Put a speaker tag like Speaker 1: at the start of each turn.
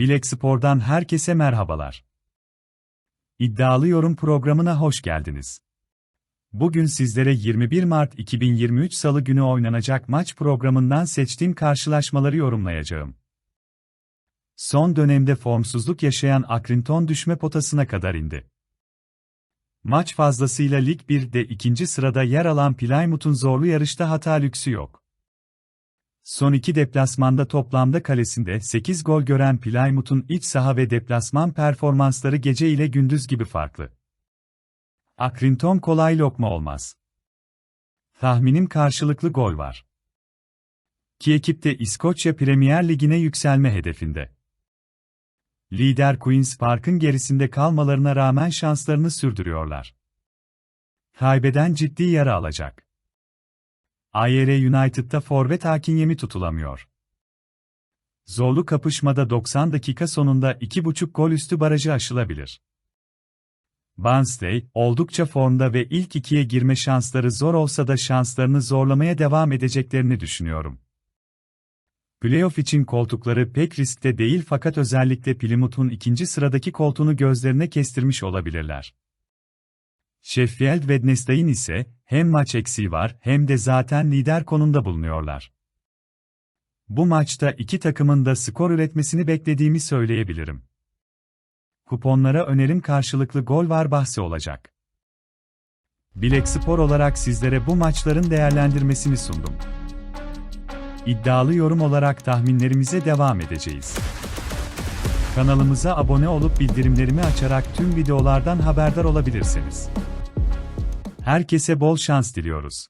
Speaker 1: Bilek Spor'dan herkese merhabalar. İddialı Yorum programına hoş geldiniz. Bugün sizlere 21 Mart 2023 Salı günü oynanacak maç programından seçtiğim karşılaşmaları yorumlayacağım. Son dönemde formsuzluk yaşayan Akrinton düşme potasına kadar indi. Maç fazlasıyla Lig 1'de ikinci sırada yer alan Plymouth'un zorlu yarışta hata lüksü yok. Son iki deplasmanda toplamda kalesinde 8 gol gören Plymouth'un iç saha ve deplasman performansları gece ile gündüz gibi farklı. Akrinton kolay lokma olmaz. Tahminim karşılıklı gol var. İki ekip de İskoçya Premier Ligi'ne yükselme hedefinde. Lider Queen's Park'ın gerisinde kalmalarına rağmen şanslarını sürdürüyorlar. Kaybeden ciddi yara alacak. AYR United'da forvet Akinyemi tutulamıyor. Zorlu kapışmada 90 dakika sonunda 2,5 gol üstü barajı aşılabilir. Barnsley, oldukça formda ve ilk ikiye girme şansları zor olsa da şanslarını zorlamaya devam edeceklerini düşünüyorum. Playoff için koltukları pek riskte değil fakat özellikle Plymouth'un ikinci sıradaki koltuğunu gözlerine kestirmiş olabilirler. Sheffield Wednesday'in ise hem maç eksiği var hem de zaten lider konumda bulunuyorlar. Bu maçta iki takımın da skor üretmesini beklediğimi söyleyebilirim. Kuponlara önerim karşılıklı gol var bahsi olacak. Bilek Spor olarak sizlere bu maçların değerlendirmesini sundum. İddialı yorum olarak tahminlerimize devam edeceğiz. Kanalımıza abone olup bildirimlerimi açarak tüm videolardan haberdar olabilirsiniz. Herkese bol şans diliyoruz.